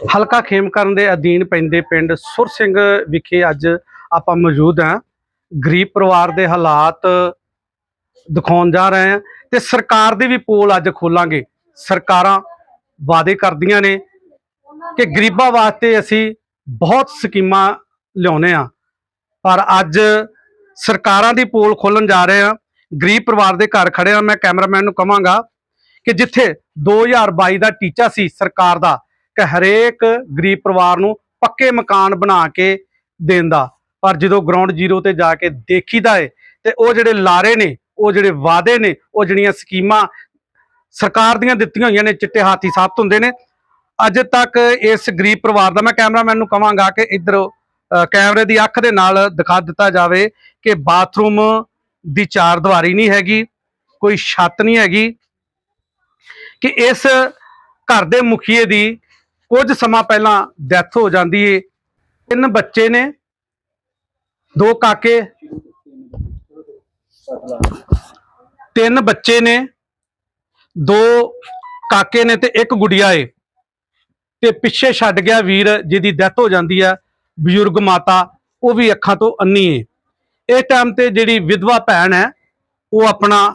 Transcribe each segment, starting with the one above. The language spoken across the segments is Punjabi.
ਹਲਕਾ ਖੇਮਕਰਨ ਦੇ ਅਧੀਨ ਪੈਂਦੇ ਪਿੰਡ ਸੁਰ ਸਿੰਘ ਵਿਖੇ ਅੱਜ ਆਪਾਂ ਮੌਜੂਦ ਹਾਂ। ਗਰੀਬ ਪਰਿਵਾਰ ਦੇ ਹਾਲਾਤ ਦਿਖਾਉਣ ਜਾ ਰਹੇ ਹਾਂ ਤੇ ਸਰਕਾਰ ਦੀ ਵੀ ਪੋਲ ਅੱਜ ਖੋਲਾਂਗੇ। ਸਰਕਾਰਾਂ ਵਾਅਦੇ ਕਰਦੀਆਂ ਨੇ ਕਿ ਗਰੀਬਾਂ ਵਾਸਤੇ ਅਸੀਂ ਬਹੁਤ ਸਕੀਮਾਂ ਲਿਆਉਨੇ ਆ ਪਰ ਅੱਜ ਸਰਕਾਰਾਂ ਦੀ ਪੋਲ ਖੋਲਣ ਜਾ ਰਹੇ ਆ ਗਰੀਬ ਪਰਿਵਾਰ ਦੇ ਘਰ ਖੜੇ ਆ ਮੈਂ ਕੈਮਰਾਮੈਨ ਨੂੰ ਕਹਾਂਗਾ ਕਿ ਜਿੱਥੇ 2022 ਦਾ ਟੀਚਾ ਸੀ ਸਰਕਾਰ ਦਾ ਕਿ ਹਰੇਕ ਗਰੀਬ ਪਰਿਵਾਰ ਨੂੰ ਪੱਕੇ ਮਕਾਨ ਬਣਾ ਕੇ ਦੇਣ ਦਾ ਪਰ ਜਦੋਂ ਗਰਾਊਂਡ ਜ਼ੀਰੋ ਤੇ ਜਾ ਕੇ ਦੇਖੀਦਾ ਏ, ਤੇ ਉਹ ਜਿਹੜੇ ਲਾਰੇ ਨੇ, ਉਹ ਜਿਹੜੇ ਵਾਅਦੇ ਨੇ, ਉਹ ਜਿਹੜੀਆਂ ਸਕੀਮਾਂ ਸਰਕਾਰ ਦੀਆਂ ਦਿੱਤੀਆਂ ਹੋਈਆਂ ਨੇ, ਚਿੱਟੇ ਹਾਥੀ ਸਾਬਤ ਹੁੰਦੇ ਨੇ, ਅੱਜ ਤੱਕ ਇਸ ਗਰੀਬ ਪਰਿਵਾਰ ਦਾ ਮੈਂ ਕੈਮਰਾਮੈਨ ਨੂੰ ਕਵਾਂਗਾ ਕਿ ਇੱਧਰ ਕੈਮਰੇ ਦੀ ਅੱਖ ਦੇ ਨਾਲ ਦਿਖਾ ਦਿੱਤਾ ਜਾਵੇ ਕਿ ਬਾਥਰੂਮ ਦੀ ਚਾਰ ਦੀਵਾਰੀ ਨਹੀਂ ਹੈਗੀ, ਕੋਈ ਛੱਤ ਨਹੀਂ ਹੈਗੀ, ਕਿ ਇਸ ਘਰ ਦੇ ਮੁਖੀਏ ਦੀ ਕੁਝ ਸਮਾਂ ਪਹਿਲਾਂ ਡੈਥ ਹੋ ਜਾਂਦੀ ਏ। ਤਿੰਨ ਬੱਚੇ ਨੇ। ਦੋ ਕਾਕੇ। ਤਿੰਨ ਬੱਚੇ ਨੇ। ਦੋ ਕਾਕੇ ਨੇ ਤੇ ਇੱਕ ਗੁੜੀਆ ਏ। ਤੇ ਪਿੱਛੇ ਛੱਡ ਗਿਆ ਵੀਰ ਜਿਹਦੀ ਡੈਥ ਹੋ ਜਾਂਦੀ ਆ, ਬਜ਼ੁਰਗ ਮਾਤਾ, ਉਹ ਵੀ ਅੱਖਾਂ ਤੋਂ ਅੰਨੀ ਏ। ਇਸ ਟਾਈਮ ਤੇ ਜਿਹੜੀ ਵਿਧਵਾ ਭੈਣ ਹੈ, ਉਹ ਆਪਣਾ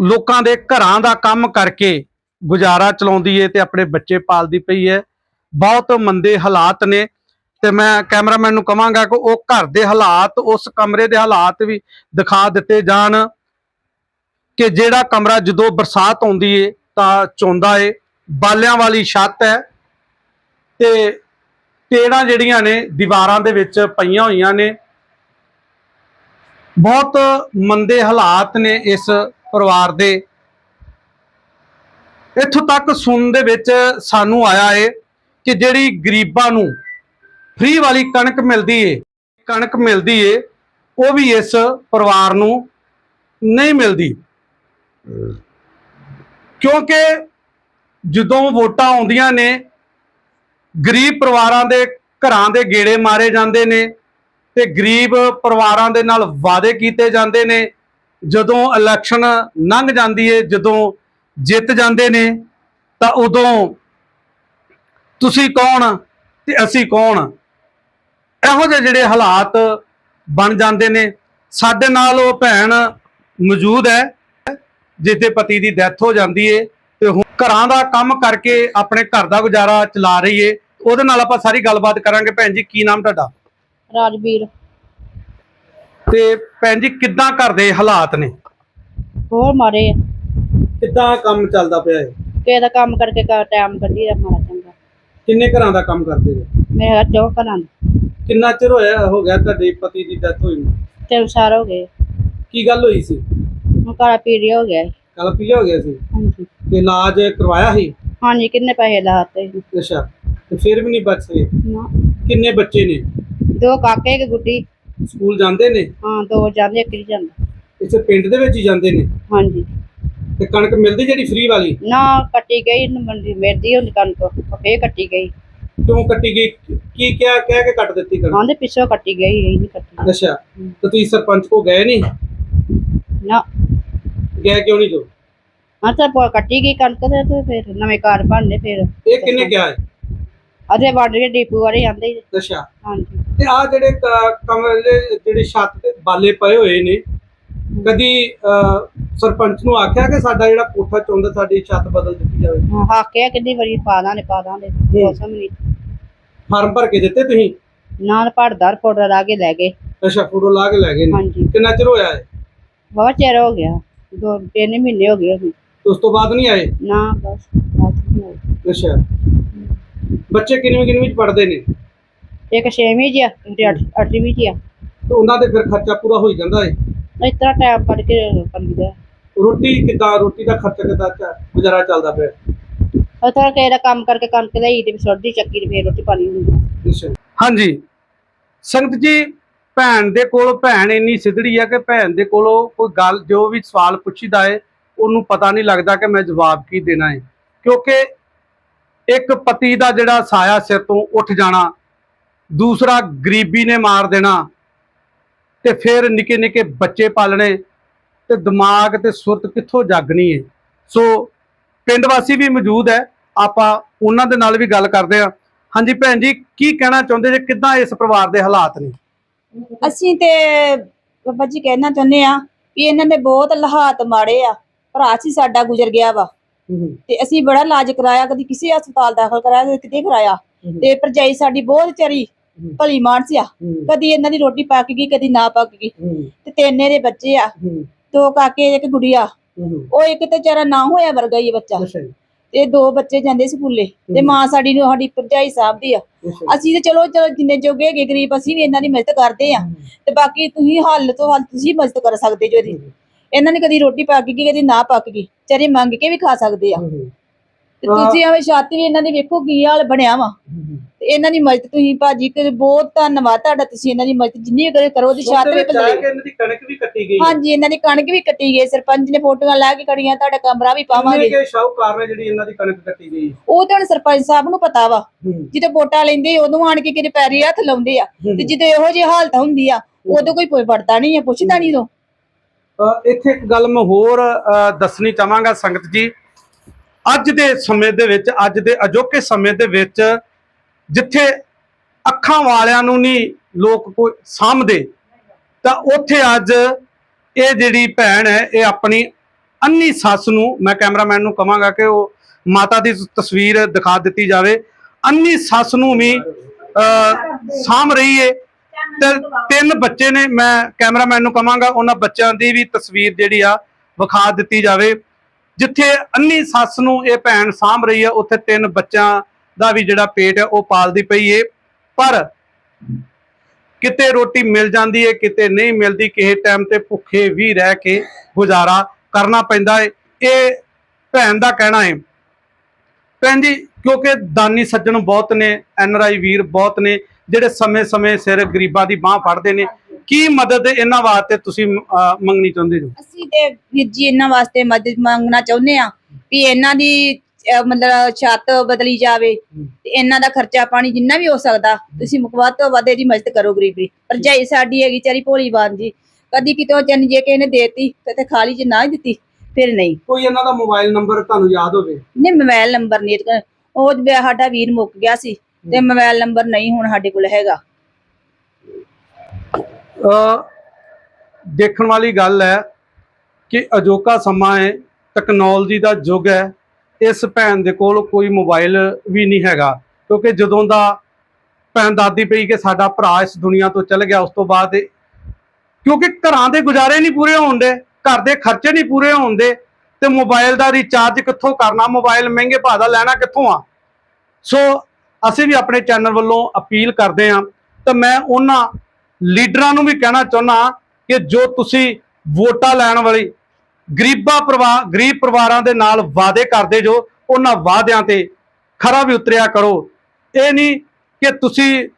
ਲੋਕਾਂ ਦੇ ਘਰਾਂ ਦਾ ਕੰਮ ਕਰਕੇ ਗੁਜ਼ਾਰਾ ਚਲਾਉਂਦੀ ਏ ਤੇ ਆਪਣੇ ਬੱਚੇ ਪਾਲਦੀ ਪਈ ਹੈ ਬਹੁਤ ਮੰਦੇ ਹਾਲਾਤ ਨੇ ਤੇ ਮੈਂ ਕੈਮਰਾਮੈਨ ਨੂੰ ਕਵਾਂਗਾ ਕਿ ਉਹ ਘਰ ਦੇ ਹਾਲਾਤ, ਉਸ ਕਮਰੇ ਦੇ ਹਾਲਾਤ ਵੀ ਦਿਖਾ ਦਿੱਤੇ ਜਾਣ ਕਿ ਜਿਹੜਾ ਕਮਰਾ ਜਦੋਂ ਬਰਸਾਤ ਆਉਂਦੀ ਏ ਤਾਂ ਚੋਂਦਾ ਏ, ਬਾਲਿਆਂ ਵਾਲੀ ਛੱਤ ਹੈ ਤੇ ਟੇੜਾਂ ਜਿਹੜੀਆਂ ਨੇ ਦੀਵਾਰਾਂ ਦੇ ਵਿੱਚ ਪਈਆਂ ਹੋਈਆਂ ਨੇ। ਬਹੁਤ ਮੰਦੇ ਹਾਲਾਤ ਨੇ ਇਸ ਪਰਿਵਾਰ ਦੇ। ਇੱਥੋਂ ਤੱਕ ਸੁਣਨ ਦੇ ਵਿੱਚ ਸਾਨੂੰ ਆਇਆ ਏ ਕਿ ਜਿਹੜੀ ਗਰੀਬਾਂ ਨੂੰ ਫ੍ਰੀ ਵਾਲੀ ਕਣਕ ਮਿਲਦੀ ਏ, ਕਣਕ ਮਿਲਦੀ ਏ, ਉਹ ਵੀ ਇਸ ਪਰਿਵਾਰ ਨੂੰ ਨਹੀਂ ਮਿਲਦੀ। ਕਿਉਂਕਿ ਜਦੋਂ ਵੋਟਾਂ ਆਉਂਦੀਆਂ ਨੇ, ਗਰੀਬ ਪਰਿਵਾਰਾਂ ਦੇ ਘਰਾਂ ਦੇ ਗੇੜੇ ਮਾਰੇ ਜਾਂਦੇ ਨੇ ਤੇ ਗਰੀਬ ਪਰਿਵਾਰਾਂ ਦੇ ਨਾਲ ਵਾਅਦੇ ਕੀਤੇ ਜਾਂਦੇ ਨੇ, ਜਦੋਂ ਇਲੈਕਸ਼ਨ ਲੰਘ ਜਾਂਦੀ ਏ, ਜਦੋਂ ਜਿੱਤ ਜਾਂਦੇ ਨੇ ਤਾਂ ਉਦੋਂ ਤੁਸੀਂ ਕੌਣ? ਤੇ ਅਸੀਂ ਕੌਣ? ਇਹੋ ਜਿਹੇ ਜਿਹੜੇ ਹਾਲਾਤ ਬਣ ਜਾਂਦੇ ਨੇ। ਸਾਡੇ ਨਾਲ ਉਹ ਭੈਣ ਮੌਜੂਦ ਹੈ ਜਿਸ ਦੇ ਪਤੀ ਦੀ ਡੈਥ ਹੋ ਜਾਂਦੀ ਏ ਤੇ ਹੁਣ ਘਰਾਂ ਦਾ ਕੰਮ ਕਰਕੇ ਆਪਣੇ ਘਰ ਦਾ ਗੁਜ਼ਾਰਾ ਚਲਾ ਰਹੀ ਏ। ਉਹਦੇ ਨਾਲ ਆਪਾਂ ਸਾਰੀ ਗੱਲਬਾਤ ਕਰਾਂਗੇ। ਭੈਣ ਜੀ ਕੀ ਨਾਮ ਤੁਹਾਡਾ? ਰਾਜਵੀਰ। ਤੇ ਭੈਣ ਜੀ ਕਿੱਦਾਂ ਘਰ ਦੇ ਹਾਲਾਤ ਨੇ? ਹੋਰ ਮਾਰੇ ਆ। ਕਿੱਦਾਂ ਕੰਮ ਚੱਲਦਾ ਪਿਆ ਏ ਕਿਸੇ ਦਾ ਕੰਮ ਕਰਕੇ ਕਾ ਟਾਈਮ ਕੱਢੀ ਦਾ ਮਾੜਾ ਚੰਗਾ। ਕਿੰਨੇ ਘਰਾਂ ਦਾ ਕੰਮ ਕਰਦੇ ਹੋ ਮੇਰੇ ਹੱਥ ਜੋ ਕਰਾਂ ਕਿੰਨਾ ਚਿਰ ਹੋਇਆ ਹੋ ਗਿਆ ਤੁਹਾਡੇ ਪਤੀ ਦੀ ਡੈਥ ਹੋਈ ਨੂੰ? ਤਿੰਨ ਸਾਲ ਹੋ ਗਏ। ਕੀ ਗੱਲ ਹੋਈ ਸੀ? ਹੁਣ ਕਾਲਾ ਪੀੜੀ ਹੋ ਗਿਆ। ਕੱਲ ਪੀਲਿਆ ਹੋ ਗਿਆ ਸੀ? ਹਾਂਜੀ। ਤੇ ਇਲਾਜ ਕਰਵਾਇਆ ਸੀ? ਹਾਂਜੀ ਕਿੰਨੇ ਪੈਸੇ ਲਾਤੇ ਅੱਛਾ ਤੇ ਫਿਰ ਵੀ ਨਹੀਂ ਬਚ ਨਾ। ਕਿੰਨੇ ਬੱਚੇ ਨੇ? ਦੋ ਕਾਕੇ ਇੱਕ ਗੁੱਡੀ। ਸਕੂਲ ਜਾਂਦੇ ਨੇ? ਹਾਂ ਦੋ ਜਾਂਦੇ ਇੱਕ ਨਹੀਂ ਜਾਂਦਾ। ਇਸੇ ਪਿੰਡ ਦੇ ਵਿੱਚ ਹੀ ਜਾਂਦੇ ਨੇ? ਹਾਂਜੀ। ਤੇ ਕਣਕ ਮਿਲਦੀ ਜਿਹੜੀ ਫ੍ਰੀ ਵਾਲੀ? ਨਾ ਕੱਟੀ ਗਈ ਮੰਡੀ ਮੇਰਦੀ ਹੁੰਦੀ ਕਣਕ ਫੇਰ ਕੱਟੀ ਗਈ। ਕਿਉਂ ਕੱਟੀ ਗਈ? ਕੀ ਕਿਹਾ ਕਹਿ ਕੇ ਕੱਟ ਦਿੱਤੀ ਕਣਕ? ਆਂਦੇ ਪਿੱਛੋਂ ਕੱਟੀ ਗਈ ਇਹ ਨਹੀਂ ਕੱਟੀ। ਅੱਛਾ ਤੇ ਤੁਸੀਂ ਸਰਪੰਚ ਕੋ ਗਏ ਨਹੀਂ? ਨਾ। ਗਏ ਕਿਉਂ ਨਹੀਂ ਜੋ ਹਾਂ ਤਾਂ ਪੋ- ਕੱਟੀ ਗਈ ਕਣਕ ਤੇ ਤੇ ਫਿਰ ਨਵੇਂ ਘਰ ਬਣਨੇ ਫਿਰ। ਇਹ ਕਿੰਨੇ ਕਿਹਾ ਹੈ? ਅਜੇ ਵੜ ਕੇ ਡੀਪੂ ਵਾਲੇ ਜਾਂਦੇ ਈ। ਅੱਛਾ। ਹਾਂਜੀ। ਤੇ ਆ ਜਿਹੜੇ ਕਮਰੇ ਜਿਹੜੇ ਛੱਤ ਤੇ ਬਾਲੇ ਪਏ ਹੋਏ ਨੇ ਕਦੀ ਸਰਪੰਚ ਨੂੰ ਆਖਿਆ ਕਿ ਸਾਡਾ ਜਿਹੜਾ ਕੋਠਾ ਚੁੰਦਾ ਸਾਡੀ ਛੱਤ ਬਦਲ ਦਿੱਤੀ ਜਾਵੇ। ਹਾਂ ਹਾਕਿਆ ਕਿੰਨੀ ਵਾਰੀ ਪਾ ਦਾਂਗੇ ਪਾ ਦਾਂਗੇ। ਮੌਸਮ ਨਹੀਂ। ਫਾਰਮ ਭਰ ਕੇ ਦਿੱਤੇ ਤੁਸੀਂ? ਨਾਲ ਪੜਦਾਰ ਫੋਟੋ ਲਾ ਕੇ ਲੈ ਗਏ। ਅੱਛਾ ਫੋਟੋ ਲਾ ਕੇ ਲੈ ਗਏ ਹਾਂਜੀ। ਕਿੰਨਾ ਚਿਰ ਹੋਇਆ ਹੈ ਬਹੁਤ ਚਿਰ ਹੋ ਗਿਆ। ਦੋ ਤਿੰਨ ਮਹੀਨੇ ਹੋ ਗਏ ਉਸ ਤੋਂ ਬਾਅਦ ਨਹੀਂ ਆਏ? ਨਾ ਬਸ ਹੋਈ। ਅੱਛਾ। ਬੱਚੇ ਕਿੰਨਵੀਂ ਕਿੰਨਵੀਂ ਚ ਪੜਦੇ ਨੇ? ਇੱਕ ਛੇਵੀਂ ਚ ਆ ਇੱਕ ਅੱਠ- ਅੱਠਵੀਂ ਚ ਆ। ਤੇ ਉਹਨਾਂ ਦੇ ਫਿਰ ਖਰਚਾ ਪੂਰਾ ਹੋ ਹੀ ਜਾਂਦਾ ਹੈ ਇਸ ਤਰ੍ਹਾਂ ਟਾਈਮ ਕੱਢ ਕੇ ਕਰੀਦਾ ਰੋਟੀ ਕਿੱਦਾਂ ਰੋਟੀ ਦਾ ਖਰਚਾ ਕਿੱਦਾਂ ਚ- ਗੁਜ਼ਾਰਾ ਚੱਲਦਾ ਪਿਆ? ਤਰ੍ਹਾਂ ਕਿਸੇ ਦਾ ਕੰਮ ਕਰਕੇ ਕਣਕ ਲਈ ਤੇ ਸੁੱਟਦੀ ਚੱਕੀ ਤੇ ਫੇਰ ਰੋਟੀ ਪਾਣੀ ਹੁੰਦੀ ਹਾਂਜੀ। ਸੰਗਤ ਜੀ ਭੈਣ ਦੇ ਕੋਲ ਭੈਣ ਇੰਨੀ ਸਿੱਧੜੀ ਆ ਕਿ ਭੈਣ ਦੇ ਕੋਲੋਂ ਕੋਈ ਗੱਲ ਜੋ ਵੀ ਸਵਾਲ ਪੁੱਛੀਦਾ ਹੈ ਉਹਨੂੰ ਪਤਾ ਨਹੀਂ ਲੱਗਦਾ ਕਿ ਮੈਂ ਜਵਾਬ ਕੀ ਦੇਣਾ ਹੈ ਕਿਉਂਕਿ ਇੱਕ ਪਤੀ ਦਾ ਜਿਹੜਾ ਸਾਇਆ ਸਿਰ ਤੋਂ ਉੱਠ ਜਾਣਾ ਦੂਸਰਾ ਗਰੀਬੀ ਨੇ ਮਾਰ ਦੇਣਾ ਤੇ ਫਿਰ ਨਿੱਕੇ ਨਿੱਕੇ ਬੱਚੇ ਪਾਲਣੇ ਤੇ ਦਿਮਾਗ ਤੇ ਸੁਰਤ ਕਿੱਥੋਂ ਜਾਗਣੀ ਹੈ ਸੋ ਪਿੰਡ ਵਾਸੀ ਵੀ ਮੌਜੂਦ ਹੈ ਆਪਾਂ ਉਹਨਾਂ ਦੇ ਨਾਲ ਵੀ ਗੱਲ ਕਰਦੇ ਆ ਹਾਂਜੀ ਭੈਣ ਜੀ ਕੀ ਕਹਿਣਾ ਚਾਹੁੰਦੇ ਜੇ ਕਿੱਦਾਂ ਇਸ ਪਰਿਵਾਰ ਦੇ ਹਾਲਾਤ ਨੇ? ਅਸੀਂ ਤੇ ਬਾਬਾ ਜੀ ਕਹਿਣਾ ਚਾਹੁੰਦੇ ਆ ਵੀ ਇਹਨਾਂ ਦੇ ਬਹੁਤ ਹਾਲਾਤ ਮਾੜੇ ਆ। ਭਰਾ ਸੀ ਸਾਡਾ ਗੁਜ਼ਰ ਗਿਆ ਵਾ। ਤੇ ਅਸੀਂ ਬੜਾ ਇਲਾਜ ਕਰਾਇਆ ਕਦੀ ਕਿਸੇ ਹਸਪਤਾਲ ਦਾਖਲ ਕਰਾਇਆ ਕਦੀ ਕਿਤੇ ਕਰਾਇਆ। ਤੇ ਭਰਜਾਈ ਸਾਡੀ ਬਹੁਤ ਚਰੀ ਭਲੀ ਮਾਨਸ ਆ। ਕਦੀ ਇਹਨਾਂ ਦੀ ਰੋਟੀ ਪੱਕ ਗਈ ਕਦੀ ਨਾ ਪੱਕ ਗਈ। ਤੇ ਤਿੰਨ ਇਹਦੇ ਬੱਚੇ ਆ। ਦੋ ਕਾਕੇ ਇੱਕ ਗੁੜੀਆ। ਉਹ ਇੱਕ ਤੇ ਚਾਰਾ ਨਾ ਹੋਇਆ ਵਰਗਾ ਹੀ ਬੱਚਾ। ਤੇ ਦੋ ਬੱਚੇ ਜਾਂਦੇ ਸਕੂਲੇ। ਤੇ ਮਾਂ ਸਾਡੀ ਨੂੰ ਸਾਡੀ ਭਰਜਾਈ ਸਾਹਿਬ ਦੀ ਆ। ਅਸੀਂ ਤੇ ਚਲੋ ਚਲੋ ਜਿੰਨੇ ਜੋਗੇ ਹੈਗੇ ਗਰੀਬ ਅਸੀਂ ਵੀ ਇਹਨਾਂ ਦੀ ਮਦਦ ਕਰਦੇ ਆ। ਤੇ ਬਾਕੀ ਤੁਸੀਂ ਹੱਲ ਤੋਂ ਹੱਲ ਤੁਸੀਂ ਮਦਦ ਕਰ ਸਕਦੇ ਜੋ ਇਹਦੀ। ਇਹਨਾਂ ਨੇ ਕਦੀ ਰੋਟੀ ਪੱਕ ਗਈ ਕਦੀ ਨਾ ਪੱਕ ਗਈ। ਚਾਰੇ ਮੰਗ ਕੇ ਵੀ ਖਾ ਸਕਦੇ ਆ। ਤੇ ਤੁਸੀਂ ਐਵੇਂ ਛਾਤੀ ਵੀ ਇਹਨਾਂ ਦੀ ਵੇਖੋ ਕੀ ਹਾਲ ਬਣਿਆ ਵਾ। ਤੇ ਇਹਨਾਂ ਦੀ ਮਦਦ ਤੁਸੀਂ ਭਾਜੀ ਕਿ ਬਹੁਤ ਧੰਨਵਾਦ ਤੁਹਾਡਾ ਤੁਸੀਂ ਇਹਨਾਂ ਦੀ ਮਦਦ ਜਿੰਨੀ ਕਰੇ ਕਰੋ ਤੇ ਛੱਤ ਵੀ ਬਦਲੇ ਇਹਨਾਂ ਦੀ ਕਣਕ ਵੀ ਕੱਟੀ ਗਈ ਹਾਂਜੀ ਇਹਨਾਂ ਦੀ ਕਣਕ ਵੀ ਕੱਟੀ ਗਈ ਸਰਪੰਚ ਨੇ ਫੋਟੋਆਂ ਲਾ ਕੇ ਖੜੀਆਂ ਤੁਹਾਡਾ ਕਮਰਾ ਵੀ ਪਾਵਾਂਗੇ। ਕਿ ਸ਼ਾਹੂਕਾਰ ਨੇ ਜਿਹੜੀ ਇਹਨਾਂ ਦੀ ਕਣਕ ਕੱਟੀ ਗਈ? ਉਹ ਤਾਂ ਹੁਣ ਸਰਪੰਚ ਸਾਹਿਬ ਨੂੰ ਪਤਾ ਵਾ। ਜਦੋਂ ਵੋਟਾਂ ਲੈਂਦੇ ਉਦੋਂ ਆਣ ਕੇ ਕਿਤੇ ਪੈਰੀ ਹੱਥ ਲਾਉਂਦੇ ਆ। ਤੇ ਜਦੋਂ ਇਹੋ ਜਿਹੀ ਹਾਲਤ ਹੁੰਦੀ ਆ ਉਦੋਂ ਕੋਈ ਪੁੱਛ ਵੜਦਾ ਨਹੀਂ ਆ ਪੁੱਛਦਾ ਨਹੀਂ ਅ, ਇੱਥੇ ਇੱਕ ਗੱਲ ਮੈਂ ਹੋਰ ਦੱਸਣੀ ਚਾਹਾਂਗਾ ਸੰਗਤ ਜੀ। ਅੱਜ ਦੇ ਸਮੇਂ ਦੇ ਵਿੱਚ ਅੱਜ ਦੇ ਅਜੋਕੇ ਸਮੇਂ ਦੇ ਵਿੱਚ ਜਿੱਥੇ ਅੱਖਾਂ ਵਾਲਿਆਂ ਨੂੰ ਨਹੀਂ ਲੋਕ ਕੋਈ ਸਾਂਭਦੇ ਤਾਂ ਉੱਥੇ ਅੱਜ ਇਹ ਜਿਹੜੀ ਭੈਣ ਹੈ ਇਹ ਆਪਣੀ ਅੰਨੀ ਸੱਸ ਨੂੰ ਮੈਂ ਕੈਮਰਾਮੈਨ ਨੂੰ ਕਹਾਂਗਾ ਕਿ ਉਹ ਮਾਤਾ ਦੀ ਤਸਵੀਰ ਦਿਖਾ ਦਿੱਤੀ ਜਾਵੇ। ਅੰਨੀ ਸੱਸ ਨੂੰ ਵੀ ਅ, ਸਾਂਭ ਰਹੀ ਏ। ਤੇ ਤਿੰਨ ਬੱਚੇ ਨੇ ਮੈਂ ਕੈਮਰਾਮੈਨ ਨੂੰ ਕਹਾਂਗਾ ਉਹਨਾਂ ਬੱਚਿਆਂ ਦੀ ਵੀ ਤਸਵੀਰ ਜਿਹੜੀ ਆ ਵਿਖਾ ਦਿੱਤੀ ਜਾਵੇ। ਜਿੱਥੇ ਅੰਨੀ ਸੱਸ ਨੂੰ ਇਹ ਭੈਣ ਸਾਂਭ ਰਹੀ ਹੈ ਉੱਥੇ ਤਿੰਨ ਬੱਚਿਆਂ ਦਾ ਵੀ ਜਿਹੜਾ ਪੇਟ ਹੈ ਉਹ ਪਾਲਦੀ ਪਈ ਏ। ਪਰ ਕਿਤੇ ਰੋਟੀ ਮਿਲ ਜਾਂਦੀ ਏ, ਕਿਤੇ ਨਹੀਂ ਮਿਲਦੀ, ਕਿਸੇ ਟਾਈਮ ਤੇ ਭੁੱਖੇ ਵੀ ਰਹਿ ਕੇ ਗੁਜ਼ਾਰਾ ਕਰਨਾ ਪੈਂਦਾ ਏ। ਇਹ ਭੈਣ ਦਾ ਕਹਿਣਾ ਏ। ਭੈਣ ਜੀ, ਕਿਉਂਕਿ ਦਾਨੀ ਸੱਜਣ ਬਹੁਤ ਨੇ ਐਨਆਰਆਈ ਵੀਰ ਬਹੁਤ ਨੇ, ਜਿਹੜੇ ਸਮੇਂ-ਸਮੇਂ ਸਿਰ ਗਰੀਬਾਂ ਦੀ ਬਾਹ ਫੜਦੇ ਨੇ ਕੀ ਮਦਦ ਇਹਨਾਂ ਵਾਸਤੇ ਤੁਸੀਂ ਅਹ, ਮੰਗਣੀ ਚਾਹੁੰਦੇ ਹੋ? ਅਸੀਂ ਤੇ ਵੀਰ ਜੀ ਇਹਨਾਂ ਵਾਸਤੇ ਮਦਦ ਮੰਗਣਾ ਚਾਹੁੰਦੇ ਆ ਵੀ ਇਹਨਾਂ ਦੀ ਅਹ, ਮਤਲਬ ਛੱਤ ਬਦਲੀ ਜਾਵੇ ਤੇ ਇਹਨਾਂ ਦਾ ਖਰਚਾ ਪਾਣੀ ਜਿੰਨਾ ਵੀ ਹੋ ਸਕਦਾ ਤੁਸੀਂ ਮੁਕਵਾ ਤੋਂ ਵੱਧ ਇਹਦੀ ਮਦਦ ਕਰੋ ਗਰੀਬੀ ਭਰਜਾਈ ਸਾਡੀ ਹੈਗੀ ਚਾਰੀ ਭੋਲੀ ਬਾਨ ਜੀ ਕਦੀ ਕਿਤੋਂ ਜਨ ਜੇ ਕਿਸੇ ਨੇ ਦੇਤੀ ਤੇ ਖਾਲੀ ਜੇ ਨਾ ਹੀ ਦਿੱਤੀ ਫਿਰ ਨਹੀਂ। ਕੋਈ ਇਹਨਾਂ ਦਾ ਮੋਬਾਈਲ ਨੰਬਰ ਤੁਹਾਨੂੰ ਯਾਦ ਹੋਵੇ? ਨਹੀਂ ਮੋਬਾਈਲ ਨੰਬਰ ਨਹੀਂ ਇਹਦੇ ਕੋਲ। ਉਹ ਸਾਡਾ ਵੀਰ ਮੁੱਕ ਗਿਆ ਸੀ ਤੇ ਮੋਬਾਈਲ ਨੰਬਰ ਨਹੀਂ ਹੁਣ ਸਾਡੇ ਕੋਲ ਹੈਗਾ। ਦੇਖਣ ਵਾਲੀ ਗੱਲ ਹੈ ਕਿ ਅਜੋਕਾ ਸਮਾਂ ਹੈ ਟੈਕਨੋਲੋਜੀ ਦਾ ਯੁੱਗ ਹੈ, ਇਸ ਭੈਣ ਦੇ ਕੋਲ ਕੋਈ ਮੋਬਾਈਲ ਵੀ ਨਹੀਂ ਹੈਗਾ, ਕਿਉਂਕਿ ਜਦੋਂ ਦਾ ਭੈਣ ਦਾਦੀ ਪਈ ਕਿ ਸਾਡਾ ਭਰਾ ਇਸ ਦੁਨੀਆ ਤੋਂ ਚਲ ਗਿਆ, ਉਸ ਤੋਂ ਬਾਅਦ ਕਿਉਂਕਿ ਘਰਾਂ ਦੇ ਗੁਜ਼ਾਰੇ ਨਹੀਂ ਪੂਰੇ ਹੋਣਦੇ ਘਰ ਦੇ ਖਰਚੇ ਨਹੀਂ ਪੂਰੇ ਹੋਣਦੇ ਤੇ ਮੋਬਾਈਲ ਦਾ ਰੀਚਾਰਜ ਕਿੱਥੋਂ ਕਰਨਾ ਮੋਬਾਈਲ ਮਹਿੰਗੇ ਭਾਅ ਦਾ ਲੈਣਾ ਕਿੱਥੋਂ ਆ? ਸੋ ਅਸੀਂ ਵੀ ਆਪਣੇ ਚੈਨਲ ਵੱਲੋਂ ਅਪੀਲ ਕਰਦੇ ਹਾਂ, ਤਾਂ ਮੈਂ ਉਹਨਾਂ ਲੀਡਰਾਂ ਨੂੰ ਵੀ ਕਹਿਣਾ ਚਾਹੁੰਦਾ ਕਿ ਜੋ ਤੁਸੀਂ ਵੋਟਾਂ ਲੈਣ ਵਾਲੀ ਗਰੀਬਾਂ ਪਰਿਵਾਰ ਗਰੀਬ ਪਰਿਵਾਰਾਂ ਦੇ ਨਾਲ ਵਾਅਦੇ ਕਰਦੇ ਜੋ, ਉਹਨਾਂ ਵਾਅਦਿਆਂ ਤੇ ਖਰਾ ਵੀ ਉਤਰਿਆ ਕਰੋ। ਇਹ ਨਹੀਂ ਕਿ ਤੁਸੀਂ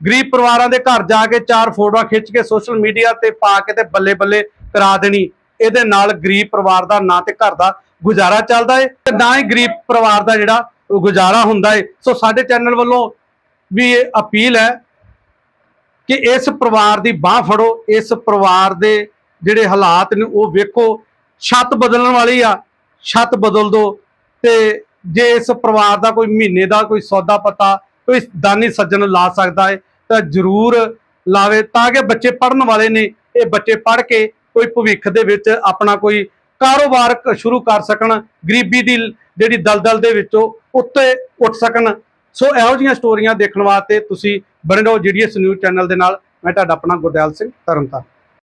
ਗਰੀਬ ਪਰਿਵਾਰਾਂ ਦੇ ਘਰ ਜਾ ਕੇ ਚਾਰ ਫੋਟੋਆਂ ਖਿੱਚ ਕੇ ਸੋਸ਼ਲ ਮੀਡੀਆ ਤੇ ਪਾ ਕੇ ਤੇ ਬੱਲੇ ਬੱਲੇ ਕਰਾ ਦੇਣੀ। ਇਹਦੇ ਨਾਲ ਗਰੀਬ ਪਰਿਵਾਰ ਦਾ ਨਾ ਤੇ ਘਰ ਦਾ ਗੁਜ਼ਾਰਾ ਚੱਲਦਾ ਏ ਤੇ ਨਾ ਹੀ ਗਰੀਬ ਪਰਿਵਾਰ ਦਾ ਜਿਹੜਾ ਗੁਜ਼ਾਰਾ ਹੁੰਦਾ ਏ। ਸੋ ਸਾਡੇ ਚੈਨਲ ਵੱਲੋਂ ਵੀ ਇਹ ਅਪੀਲ ਹੈ ਕਿ ਇਸ ਪਰਿਵਾਰ ਦੀ ਬਾਹ ਫੜੋ, ਇਸ ਪਰਿਵਾਰ ਦੇ ਜਿਹੜੇ ਹਾਲਾਤ ਨੇ ਉਹ ਵੇਖੋ, ਛੱਤ ਬਦਲਣ ਵਾਲੀ ਆ, ਛੱਤ ਬਦਲ ਦੋ ਤੇ ਜੇ ਇਸ ਪਰਿਵਾਰ ਦਾ ਕੋਈ ਮਹੀਨੇ ਦਾ ਕੋਈ ਸੌਦਾ ਪਤਾ, ਕੋਈ ਦਾਨੀ ਸੱਜਣ ਲਾ ਸਕਦਾ ਹੈ ਤਾਂ ਜ਼ਰੂਰ ਲਾਵੇ ਤਾਂ ਕਿ ਬੱਚੇ ਪੜਨ ਵਾਲੇ ਨੇ, ਇਹ ਬੱਚੇ ਪੜ ਕੇ ਕੋਈ ਭਵਿੱਖ ਦੇ ਵਿੱਚ ਆਪਣਾ ਕੋਈ ਕਾਰੋਬਾਰ ਸ਼ੁਰੂ ਕਰ ਸਕਣ, ਗਰੀਬੀ ਦੀ ਜਿਹੜੀ ਦਲਦਲ ਦੇ ਵਿੱਚੋਂ ਉੱਤੇ ਉੱਠ ਸਕਣ। ਸੋ ਇਹੋ ਜਿਹੀਆਂ ਸਟੋਰੀਆਂ ਦੇਖਣ ਵਾਸਤੇ ਤੁਸੀਂ ਬਣੇ ਰਹੋ ਜੀਡੀਐਸ ਨਿਊਜ਼ ਚੈਨਲ ਦੇ ਨਾਲ। ਮੈਂ ਤੁਹਾਡਾ ਆਪਣਾ ਗੁਰਦਿਆਲ ਸਿੰਘ ਤਰਨਤਾਰਨ।